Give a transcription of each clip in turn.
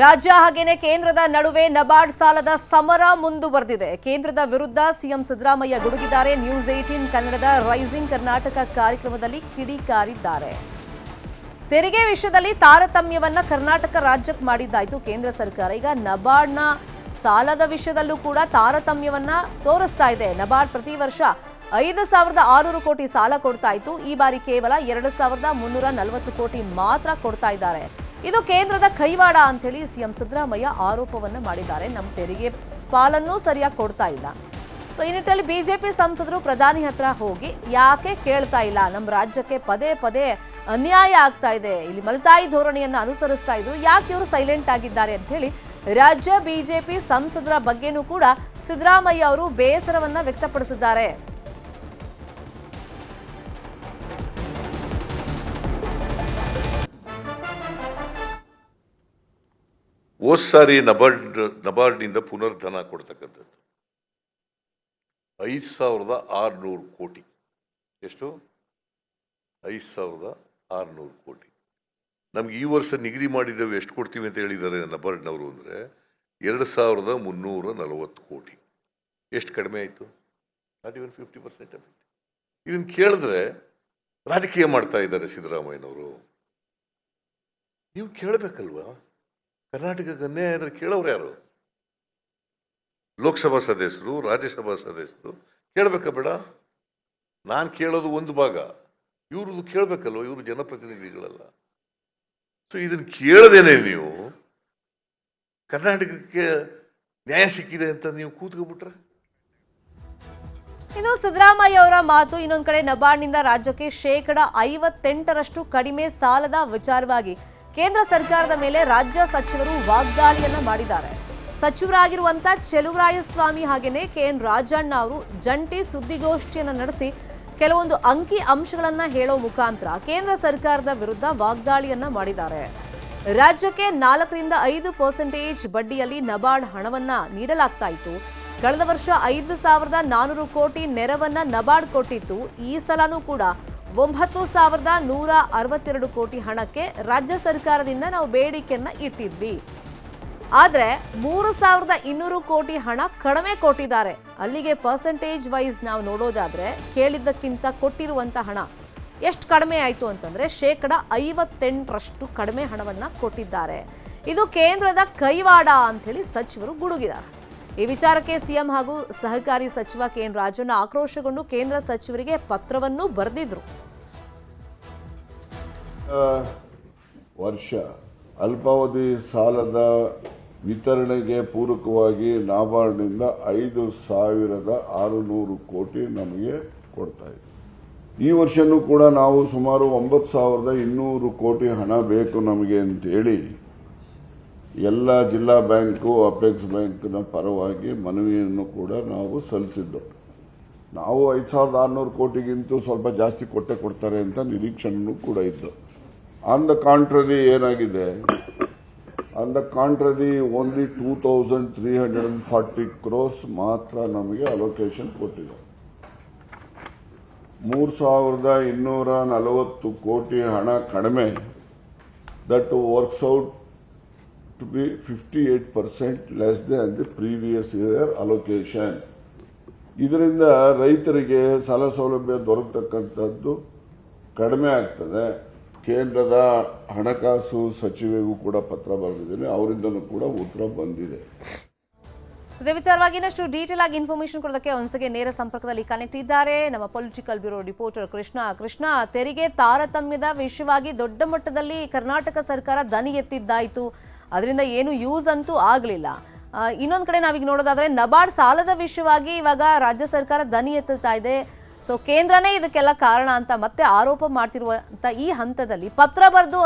ರಾಜ್ಯ ಹಾಗೇನೆ ಕೇಂದ್ರದ ನಡುವೆ ನಬಾರ್ಡ್ ಸಾಲದ ಸಮರ ಮುಂದುವರೆದಿದೆ. ಕೇಂದ್ರದ ವಿರುದ್ಧ ಸಿಎಂ ಸಿದ್ದರಾಮಯ್ಯ ಗುಡುಗಿದ್ದಾರೆ. ನ್ಯೂಸ್ ಏಟೀನ್ ಕನ್ನಡದ ರೈಸಿಂಗ್ ಕರ್ನಾಟಕ ಕಾರ್ಯಕ್ರಮದಲ್ಲಿ ಕಿಡಿಕಾರಿದ್ದಾರೆ. ತೆರಿಗೆ ವಿಷಯದಲ್ಲಿ ತಾರತಮ್ಯವನ್ನ ಕರ್ನಾಟಕ ರಾಜ್ಯಕ್ಕೆ ಮಾಡಿದ್ದಾಯಿತು ಕೇಂದ್ರ ಸರ್ಕಾರ. ಈಗ ನಬಾರ್ಡ್ನ ಸಾಲದ ವಿಷಯದಲ್ಲೂ ಕೂಡ ತಾರತಮ್ಯವನ್ನ ತೋರಿಸ್ತಾ ಇದೆ. ನಬಾರ್ಡ್ ಪ್ರತಿ ವರ್ಷ ಐದು ಸಾವಿರದ ಆರುನೂರು ಕೋಟಿ ಸಾಲ ಕೊಡ್ತಾ ಇತ್ತು. ಈ ಬಾರಿ ಕೇವಲ ಎರಡು ಸಾವಿರದ ಮುನ್ನೂರ ನಲವತ್ತು ಕೋಟಿ ಮಾತ್ರ ಕೊಡ್ತಾ ಇದ್ದಾರೆ. ಇದು ಕೇಂದ್ರದ ಕೈವಾಡ ಅಂತೇಳಿ ಸಿಎಂ ಸಿದ್ದರಾಮಯ್ಯ ಆರೋಪವನ್ನು ಮಾಡಿದ್ದಾರೆ. ನಮ್ಮ ತೆರಿಗೆ ಪಾಲನ್ನೂ ಸರಿಯಾಗಿ ಕೊಡ್ತಾ ಇಲ್ಲ. ಸೊ ಈ ನಿಟ್ಟಲ್ಲಿ ಬಿಜೆಪಿ ಸಂಸದರು ಪ್ರಧಾನಿ ಹತ್ರ ಹೋಗಿ ಯಾಕೆ ಕೇಳ್ತಾ ಇಲ್ಲ? ನಮ್ಮ ರಾಜ್ಯಕ್ಕೆ ಪದೇ ಪದೇ ಅನ್ಯಾಯ ಆಗ್ತಾ ಇದೆ. ಇಲ್ಲಿ ಮಲತಾಯಿ ಧೋರಣೆಯನ್ನು ಅನುಸರಿಸ್ತಾ ಇದ್ರು. ಯಾಕೆ ಇವರು ಸೈಲೆಂಟ್ ಆಗಿದ್ದಾರೆ ಅಂತ ಹೇಳಿ ರಾಜ್ಯ ಬಿಜೆಪಿ ಸಂಸದರ ಬಗ್ಗೆನೂ ಕೂಡ ಸಿದ್ದರಾಮಯ್ಯ ಅವರು ಬೇಸರವನ್ನ ವ್ಯಕ್ತಪಡಿಸಿದ್ದಾರೆ. ಹೋದ್ ಸಾರಿ ನಬಾರ್ಡ್, ನಬಾರ್ಡ್ನಿಂದ ಪುನರ್ಧನ ಕೊಡ್ತಕ್ಕಂಥದ್ದು. ಐದು ಸಾವಿರದ ಆರುನೂರು ಕೋಟಿ. ಎಷ್ಟು? ಐದು ಸಾವಿರದ ಆರುನೂರು ಕೋಟಿ. ನಮ್ಗೆ ಈ ವರ್ಷ ನಿಗದಿ ಮಾಡಿದ್ದೇವೆ ಎಷ್ಟು ಕೊಡ್ತೀವಿ ಅಂತ ಹೇಳಿದ್ದಾರೆ ನಬಾರ್ಡ್ನವರು ಅಂದರೆ ಎರಡು ಸಾವಿರದ ಮುನ್ನೂರ ನಲವತ್ತು ಕೋಟಿ. ಎಷ್ಟು ಕಡಿಮೆ ಆಯಿತು? ನಾಟ್ ಇವನ್ ಫಿಫ್ಟಿ ಪರ್ಸೆಂಟ್ ಇದನ್ನು ಕೇಳಿದ್ರೆ ರಾಜಕೀಯ ಮಾಡ್ತಾ ಇದ್ದಾರೆ ಸಿದ್ದರಾಮಯ್ಯನವರು. ನೀವು ಕೇಳಬೇಕಲ್ವಾ? ಕರ್ನಾಟಕಕ್ಕೆ ಅನ್ಯಾಯ ಆದರೆ ಕೇಳೋರು ಯಾರು? ಲೋಕಸಭಾ ಸದಸ್ಯರು, ರಾಜ್ಯಸಭಾ ಸದಸ್ಯರು, ಕೇಳಬೇಕಾ ಬೇಡ? ನಾನು ಕೇಳೋದು ಒಂದು ಭಾಗ. ಇವ್ರದ್ದು ಕೇಳಬೇಕಲ್ವ? ಇವರು ಜನಪ್ರತಿನಿಧಿಗಳಲ್ಲ. ಸೊ ಇದನ್ನು ಕೇಳದೇನೆ ನೀವು? ಕರ್ನಾಟಕಕ್ಕೆ ನ್ಯಾಯ ಸಿಕ್ಕಿದೆ ಅಂತ ನೀವು ಕೂತ್ಕೊಬಿಟ್ರೆ ಇನ್ನು ಸಿದ್ದರಾಮಯ್ಯ ಅವರ ಮಾತು ಇನ್ನೊಂದು ಕಡೆ ನಬಾರ್ಡ್ನಿಂದ ರಾಜ್ಯಕ್ಕೆ ಶೇಕಡ ಐವತ್ತೆಂಟರಷ್ಟು ಕಡಿಮೆ ಸಾಲದ ವಿಚಾರವಾಗಿ ಕೇಂದ್ರ ಸರ್ಕಾರದ ಮೇಲೆ ರಾಜ್ಯ ಸಚಿವರು ವಾಗ್ದಾಳಿಯನ್ನ ಮಾಡಿದ್ದಾರೆ. ಸಚಿವರಾಗಿರುವಂತ ಚೆಲುವರಾಯಸ್ವಾಮಿ ಹಾಗೇನೆ ಕೆ ಎನ್ ರಾಜಣ್ಣ ಅವರು ಜಂಟಿ ಸುದ್ದಿಗೋಷ್ಠಿಯನ್ನ ನಡೆಸಿ ಕೆಲವೊಂದು ಅಂಕಿ ಅಂಶಗಳನ್ನ ಹೇಳೋ ಮುಖಾಂತರ ಕೇಂದ್ರ ಸರ್ಕಾರದ ವಿರುದ್ಧ ವಾಗ್ದಾಳಿಯನ್ನ ಮಾಡಿದ್ದಾರೆ. ರಾಜ್ಯಕ್ಕೆ ನಾಲ್ಕರಿಂದ ಐದು ಪರ್ಸೆಂಟೇಜ್ ಬಡ್ಡಿಯಲ್ಲಿ ನಬಾರ್ಡ್ ಹಣವನ್ನ ನೀಡಲಾಗ್ತಾ ಇತ್ತು. ಕಳೆದ ವರ್ಷ ಐದು ಸಾವಿರದ ನಾನೂರು ಕೋಟಿ ನೆರವನ್ನ ನಬಾರ್ಡ್ ಕೊಟ್ಟಿತ್ತು. ಈ ಸಲನೂ ಕೂಡ ಒಂಬತ್ತು ಸಾವಿರದ ನೂರ ಅರವತ್ತೆರಡು ಕೋಟಿ ಹಣಕ್ಕೆ ರಾಜ್ಯ ಸರ್ಕಾರದಿಂದ ನಾವು ಬೇಡಿಕೆಯನ್ನ ಇಟ್ಟಿದ್ವಿ. ಆದರೆ ಮೂರು ಸಾವಿರದ ಇನ್ನೂರು ಕೋಟಿ ಹಣ ಕಡಿಮೆ ಕೊಟ್ಟಿದ್ದಾರೆ. ಅಲ್ಲಿಗೆ ಪರ್ಸೆಂಟೇಜ್ ವೈಸ್ ನಾವು ನೋಡೋದಾದ್ರೆ ಕೇಳಿದ್ದಕ್ಕಿಂತ ಕೊಟ್ಟಿರುವಂತ ಹಣ ಎಷ್ಟು ಕಡಿಮೆ ಆಯಿತು ಅಂತಂದ್ರೆ ಶೇಕಡ ಐವತ್ತೆಂಟರಷ್ಟು ಕಡಿಮೆ ಹಣವನ್ನ ಕೊಟ್ಟಿದ್ದಾರೆ. ಇದು ಕೇಂದ್ರದ ಕೈವಾಡ ಅಂತೇಳಿ ಸಚಿವರು ಗುಡುಗಿದ್ದಾರೆ. ಈ ವಿಚಾರಕ್ಕೆ ಸಿಎಂ ಹಾಗೂ ಸಹಕಾರಿ ಸಚಿವ ಕೆ ಎನ್ ರಾಜಣ್ಣ ಆಕ್ರೋಶಗೊಂಡು ಕೇಂದ್ರ ಸಚಿವರಿಗೆ ಪತ್ರವನ್ನು ಬರೆದಿದ್ರು. ವರ್ಷ ಅಲ್ಪಾವಧಿ ಸಾಲದ ವಿತರಣೆಗೆ ಪೂರಕವಾಗಿ ನಾಬಾರ್ಡ್ನಿಂದ ಐದು ಸಾವಿರದ ಆರುನೂರು ಕೋಟಿ ನಮಗೆ ಕೊಡ್ತಾ ಇದೆ. ಈ ವರ್ಷನೂ ಕೂಡ ನಾವು ಸುಮಾರು ಒಂಬತ್ತು ಸಾವಿರದ ಇನ್ನೂರು ಕೋಟಿ ಹಣ ಬೇಕು ನಮಗೆ ಅಂತೇಳಿ ಎಲ್ಲ ಜಿಲ್ಲಾ ಬ್ಯಾಂಕು, ಅಪೆಕ್ಸ್ ಬ್ಯಾಂಕ್ನ ಪರವಾಗಿ ಮನವಿಯನ್ನು ಕೂಡ ನಾವು ಸಲ್ಲಿಸಿದ್ದು. ನಾವು ಐದು ಸಾವಿರದ ಆರುನೂರು ಕೋಟಿಗಿಂತೂ ಸ್ವಲ್ಪ ಜಾಸ್ತಿ ಕೊಟ್ಟೆ ಕೊಡ್ತಾರೆ ಅಂತ ನಿರೀಕ್ಷಣೆಯೂ ಕೂಡ ಇತ್ತು. ಆನ್ ದ ಕಾಂಟ್ರರಿ ಏನಾಗಿದೆ? On the contrary only two thousand three hundred and forty crores ಮಾತ್ರ ನಮಗೆ ಅಲೋಕೇಶನ್ ಕೊಟ್ಟಿದೆ. ಮೂರು ಸಾವಿರದ ಇನ್ನೂರ ನಲವತ್ತು ಕೋಟಿ ಹಣ ಕಡಿಮೆ. That works out fifty eight percent less than the previous year allocation ಇದರಿಂದ ರೈತರಿಗೆ ಸಾಲ ಸೌಲಭ್ಯ ದೊರಕತಕ್ಕಂಥದ್ದು ಕಡಿಮೆ ಆಗ್ತದೆ. ಕೇಂದ್ರದ ಹಣಕಾಸು ಸಚಿವೆಗೂ ಕೂಡ ಪತ್ರ ಬರೆದಿದ್ದೇನೆ, ಅವರಿಂದಲೂ ಕೂಡ ಉತ್ತರ ಬಂದಿದೆ. ಅದೇ ವಿಚಾರವಾಗಿ ಇನ್ನಷ್ಟು ಡೀಟೇಲ್ ಆಗಿ ಇನ್ಫಾರ್ಮೇಶನ್ ಕೊಡೋದಕ್ಕೆ ಒಂದ್ಸಗೆ ನೇರ ಸಂಪರ್ಕದಲ್ಲಿ ಕನೆಕ್ಟ್ ಇದ್ದಾರೆ ನಮ್ಮ political bureau reporter Krishna. Krishna, ತೆರಿಗೆ ತಾರತಮ್ಯದ ವಿಷಯವಾಗಿ ದೊಡ್ಡ ಮಟ್ಟದಲ್ಲಿ ಕರ್ನಾಟಕ ಸರ್ಕಾರ ದನಿ ಎತ್ತಿದ್ದಾಯಿತು. ಅದರಿಂದ ಏನು ಯೂಸ್ ಅಂತೂ ಆಗಲಿಲ್ಲ. ಇನ್ನೊಂದು ಕಡೆ ನಾವೀಗ ನೋಡೋದಾದರೆ ನಬಾರ್ಡ್ ಸಾಲದ ವಿಷಯವಾಗಿ ಇವಾಗ ರಾಜ್ಯ ಸರ್ಕಾರ ದನಿ ಎತ್ತುತ್ತಾ ಇದೆ. ಸೊ ಕೇಂದ್ರನೇ ಇದಕ್ಕೆಲ್ಲ ಕಾರಣ ಅಂತ ಮತ್ತೆ ಆರೋಪ ಮಾಡ್ತಿರುವಂಥ ಈ ಹಂತದಲ್ಲಿ ಪತ್ರ ಬರೆದು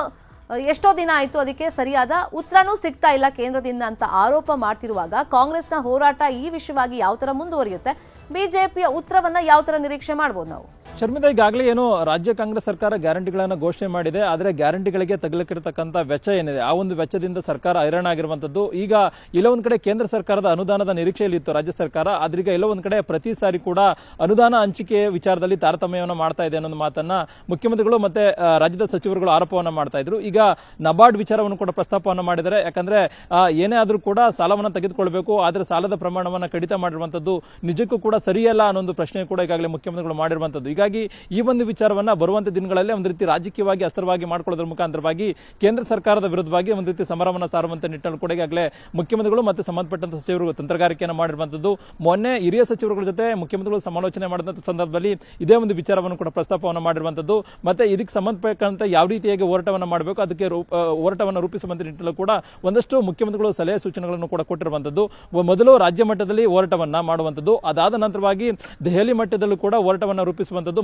ಎಷ್ಟೋ ದಿನ ಆಯಿತು ಅದಕ್ಕೆ ಸರಿಯಾದ ಉತ್ತರನೂ ಸಿಗ್ತಾ ಇಲ್ಲ ಕೇಂದ್ರದಿಂದ ಅಂತ ಆರೋಪ ಮಾಡ್ತಿರುವಾಗ ಕಾಂಗ್ರೆಸ್ನ ಹೋರಾಟ ಈ ವಿಷಯವಾಗಿ ಯಾವ ಥರ ಮುಂದುವರಿಯುತ್ತೆ? ಬಿಜೆಪಿಯ ಉತ್ತರವನ್ನು ಯಾವ ಥರ ನಿರೀಕ್ಷೆ ಮಾಡ್ಬೋದು ನಾವು? ಶರ್ಮಿತಾ ಈಗಾಗಲೇ ಏನು ರಾಜ್ಯ ಕಾಂಗ್ರೆಸ್ ಸರ್ಕಾರ ಗ್ಯಾರಂಟಿಗಳನ್ನು ಘೋಷಣೆ ಮಾಡಿದೆ, ಆದರೆ ಗ್ಯಾರಂಟಿಗಳಿಗೆ ತಗಲಕ್ಕಿರತಕ್ಕಂಥ ವೆಚ್ಚ ಏನಿದೆ? ಆ ಒಂದು ವೆಚ್ಚದಿಂದ ಸರ್ಕಾರ ಹೈರಾಣ ಆಗಿರುವಂತದ್ದು ಈಗ ಎಲ್ಲೊಂದು ಕಡೆ ಕೇಂದ್ರ ಸರ್ಕಾರದ ಅನುದಾನದ ನಿರೀಕ್ಷೆಯಲ್ಲಿ ಇತ್ತು ರಾಜ್ಯ ಸರ್ಕಾರ ಆದ್ರೀಗ ಎಲ್ಲೋ ಒಂದು ಕಡೆ ಪ್ರತಿ ಸಾರಿ ಕೂಡ ಅನುದಾನ ಹಂಚಿಕೆ ವಿಚಾರದಲ್ಲಿ ತಾರತಮ್ಯವನ್ನು ಮಾಡ್ತಾ ಇದೆ ಅನ್ನೋ ಮಾತನ್ನ ಮುಖ್ಯಮಂತ್ರಿಗಳು ಮತ್ತೆ ರಾಜ್ಯದ ಸಚಿವರುಗಳು ಆರೋಪವನ್ನು ಮಾಡ್ತಾ ಇದ್ರು. ಈಗ ನಬಾರ್ಡ್ ವಿಚಾರವನ್ನು ಕೂಡ ಪ್ರಸ್ತಾಪವನ್ನು ಮಾಡಿದ್ದಾರೆ. ಯಾಕಂದ್ರೆ ಏನೇ ಆದರೂ ಕೂಡ ಸಾಲವನ್ನು ತೆಗೆದುಕೊಳ್ಬೇಕು, ಆದರೆ ಸಾಲದ ಪ್ರಮಾಣವನ್ನು ಕಡಿತ ಮಾಡಿರುವಂತದ್ದು ನಿಜಕ್ಕೂ ಕೂಡ ಸರಿಯಲ್ಲ ಅನ್ನೋ ಒಂದು ಪ್ರಶ್ನೆ ಕೂಡ ಈಗಾಗಲೇ ಮುಖ್ಯಮಂತ್ರಿಗಳು ಮಾಡಿರುವಂತದ್ದು ಹೀಗಾಗಿ ಈ ಒಂದು ವಿಚಾರವನ್ನ ಬರುವಂತ ದಿನಗಳಲ್ಲಿ ಒಂದು ರೀತಿ ರಾಜಕೀಯವಾಗಿ ಅಸ್ತ್ರವಾಗಿ ಮಾಡಿಕೊಳ್ಳೋದ್ರ ಮುಖಾಂತರವಾಗಿ ಕೇಂದ್ರ ಸರ್ಕಾರದ ವಿರುದ್ಧವಾಗಿ ಒಂದು ರೀತಿ ಸಮರವನ್ನ ಸಾರುವಂತ ನಿಟ್ಟಿನಲ್ಲಿ ಕೂಡ ಈಗಾಗಲೇ ಮುಖ್ಯಮಂತ್ರಿಗಳು ಮತ್ತು ಸಂಬಂಧಪಟ್ಟಂತ ಸಚಿವರು ತಂತ್ರಗಾರಿಕೆಯನ್ನು ಮಾಡಿರುವಂತದ್ದು. ಮೊನ್ನೆ ಹಿರಿಯ ಸಚಿವರುಗಳ ಜೊತೆ ಮುಖ್ಯಮಂತ್ರಿಗಳು ಸಮಾಲೋಚನೆ ಮಾಡಿದಂತ ಸಂದರ್ಭದಲ್ಲಿ ಇದೇ ಒಂದು ವಿಚಾರವನ್ನು ಕೂಡ ಪ್ರಸ್ತಾಪವನ್ನು ಮಾಡಿರುವಂತದ್ದು. ಮತ್ತೆ ಇದಕ್ಕೆ ಸಂಬಂಧಪಟ್ಟಂತ ಯಾವ ರೀತಿಯಾಗಿ ಹೋರಾಟವನ್ನು ಮಾಡಬೇಕು, ಅದಕ್ಕೆ ಹೋರಾಟವನ್ನು ರೂಪಿಸುವಂತ ನಿಟ್ಟಿನಲ್ಲಿ ಕೂಡ ಒಂದಷ್ಟು ಮುಖ್ಯಮಂತ್ರಿಗಳು ಸಲಹೆ ಸೂಚನೆಗಳನ್ನು ಕೂಡ ಕೊಟ್ಟಿರುವಂತದ್ದು. ಮೊದಲು ರಾಜ್ಯ ಮಟ್ಟದಲ್ಲಿ ಹೋರಾಟವನ್ನ ಮಾಡುವಂತದ್ದು. ಅದಾದ ನಂತರವಾಗಿ ದೆಹಲಿ ಮಟ್ಟದಲ್ಲೂ ಕೂಡ ಹೋರಾಟವನ್ನ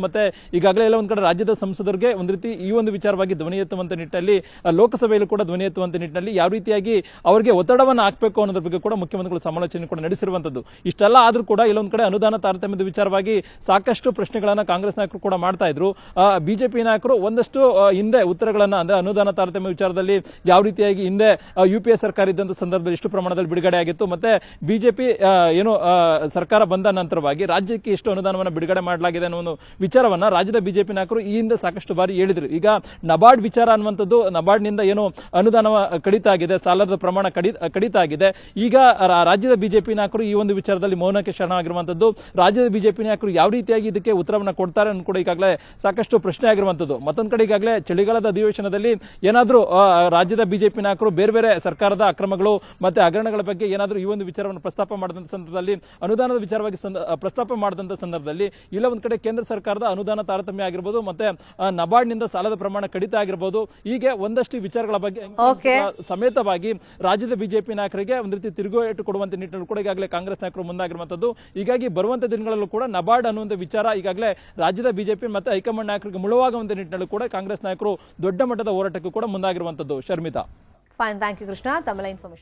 ಮತ್ತೆ ಈಗಾಗಲೇ ಎಲ್ಲ ಒಂದ್ ಕಡೆ ರಾಜ್ಯದ ಸಂಸದರಿಗೆ ಒಂದು ರೀತಿ ಈ ಒಂದು ವಿಚಾರವಾಗಿ ಧ್ವನಿ ಎತ್ತುವಂತ ನಿಟ್ಟಿನಲ್ಲಿ ಲೋಕಸಭೆಯಲ್ಲೂ ಕೂಡ ಧ್ವನಿ ಎತ್ತುವಂತ ನಿಟ್ಟಿನಲ್ಲಿ ಯಾವ ರೀತಿಯಾಗಿ ಅವರಿಗೆ ಒತ್ತಡವನ್ನು ಹಾಕಬೇಕು ಅನ್ನೋದ್ರ ಬಗ್ಗೆ ಕೂಡ ಮುಖ್ಯಮಂತ್ರಿಗಳು ಸಮಾಲೋಚನೆ ಕೂಡ ನಡೆಸಿರುವಂತದ್ದು. ಇಷ್ಟೆಲ್ಲ ಆದ್ರೂ ಕೂಡ ಇಲ್ಲೊಂದ್ ಕಡೆ ಅನುದಾನ ತಾರತಮ್ಯದ ವಿಚಾರವಾಗಿ ಸಾಕಷ್ಟು ಪ್ರಶ್ನೆಗಳನ್ನ ಕಾಂಗ್ರೆಸ್ ನಾಯಕರು ಕೂಡ ಮಾಡ್ತಾ ಇದ್ರು. ಬಿಜೆಪಿ ನಾಯಕರು ಒಂದಷ್ಟು ಹಿಂದೆ ಉತ್ತರಗಳನ್ನ ಅಂದ್ರೆ ಅನುದಾನ ತಾರತಮ್ಯ ವಿಚಾರದಲ್ಲಿ ಯಾವ ರೀತಿಯಾಗಿ ಹಿಂದೆ ಯು ಪಿ ಎ ಸರ್ಕಾರ ಇದ್ದಂತ ಸಂದರ್ಭದಲ್ಲಿ ಇಷ್ಟು ಪ್ರಮಾಣದಲ್ಲಿ ಬಿಡುಗಡೆ ಆಗಿತ್ತು. ಮತ್ತೆ ಬಿಜೆಪಿ ಏನು ಸರ್ಕಾರ ಬಂದ ನಂತರವಾಗಿ ರಾಜ್ಯಕ್ಕೆ ಎಷ್ಟು ಅನುದಾನವನ್ನು ಬಿಡುಗಡೆ ಮಾಡಲಾಗಿದೆ ಅನ್ನೋ ಒಂದು ವಿಚಾರವನ್ನ ರಾಜ್ಯದ ಬಿಜೆಪಿ ನಾಯಕರು ಈ ಹಿಂದೆ ಸಾಕಷ್ಟು ಬಾರಿ ಹೇಳಿದ್ರು. ಈಗ ನಬಾರ್ಡ್ ವಿಚಾರ ಅನ್ನುವಂಥದ್ದು ನಬಾರ್ಡ್ನಿಂದ ಏನು ಅನುದಾನ ಕಡಿತ ಆಗಿದೆ, ಸಾಲದ ಪ್ರಮಾಣ ಕಡಿ, ಕಡಿತ ಆಗಿದೆ. ಈಗ ರಾಜ್ಯದ ಬಿಜೆಪಿ ನಾಯಕರು ಈ ಒಂದು ವಿಚಾರದಲ್ಲಿ ಮೌನಕ್ಕೆ ಶರಣಾಗಿರುವಂತದ್ದು ರಾಜ್ಯದ ಬಿಜೆಪಿ ನಾಯಕರು ಯಾವ ರೀತಿಯಾಗಿ ಇದಕ್ಕೆ ಉತ್ತರವನ್ನು ಕೊಡ್ತಾರೆ ಅನ್ನೋ ಕೂಡ ಈಗಾಗಲೇ ಸಾಕಷ್ಟು ಪ್ರಶ್ನೆ ಆಗಿರುವಂಥದ್ದು. ಮತ್ತೊಂದು ಕಡೆ ಈಗಾಗಲೇ ಚಳಿಗಾಲದ ಅಧಿವೇಶನದಲ್ಲಿ ಏನಾದರೂ ರಾಜ್ಯದ ಬಿಜೆಪಿ ನಾಯಕರು ಬೇರೆ ಬೇರೆ ಸರ್ಕಾರದ ಅಕ್ರಮಗಳು ಮತ್ತೆ ಹಗರಣಗಳ ಬಗ್ಗೆ ಏನಾದರೂ ಈ ಒಂದು ವಿಚಾರವನ್ನು ಪ್ರಸ್ತಾಪ ಮಾಡಿದಂಥ ಸಂದರ್ಭದಲ್ಲಿ, ಅನುದಾನದ ವಿಚಾರವಾಗಿ ಪ್ರಸ್ತಾಪ ಮಾಡಿದಂಥ ಸಂದರ್ಭದಲ್ಲಿ, ಇಲ್ಲ ಒಂದು ಕಡೆ ಕೇಂದ್ರ ಸರ್ಕಾರದ ಅನುದಾನ ತಾರತಮ್ಯ ಆಗಿರ್ಬೋದು ಮತ್ತೆ ನಬಾರ್ಡ್ ನಬಾರ್ಡ್ನಿಂದ ಸಾಲದ ಪ್ರಮಾಣ ಕಡಿತ ಆಗಿರ್ಬೋದು ಹೀಗೆ ಒಂದಷ್ಟು ವಿಚಾರಗಳ ಬಗ್ಗೆ ಸಮೇತವಾಗಿ ರಾಜ್ಯದ ಬಿಜೆಪಿ ನಾಯಕರಿಗೆ ಒಂದು ರೀತಿ ತಿರುಗೇಟು ಕೊಡುವಂತ ನಿಟ್ಟಿನಲ್ಲಿ ಕೂಡ ಈಗಾಗಲೇ ಕಾಂಗ್ರೆಸ್ ನಾಯಕರು ಮುಂದಾಗಿರುವಂತದ್ದು. ಹೀಗಾಗಿ ಬರುವಂತ ದಿನಗಳಲ್ಲೂ ಕೂಡ ನಬಾರ್ಡ್ ಅನ್ನುವಂತ ವಿಚಾರ ಈಗಾಗಲೇ ರಾಜ್ಯದ ಬಿಜೆಪಿ ಮತ್ತೆ ಹೈಕಮಾಂಡ್ ನಾಯಕರಿಗೆ ಮುಳುವಾಗುವಂತ ನಿಟ್ಟಿನಲ್ಲಿ ಕೂಡ ಕಾಂಗ್ರೆಸ್ ನಾಯಕರು ದೊಡ್ಡ ಮಟ್ಟದ ಹೋರಾಟಕ್ಕೂ ಕೂಡ ಮುಂದಾಗಿರುವಂತದ್ದು. Sharmita. Fine thank you Krishna. ತಮಿಳ information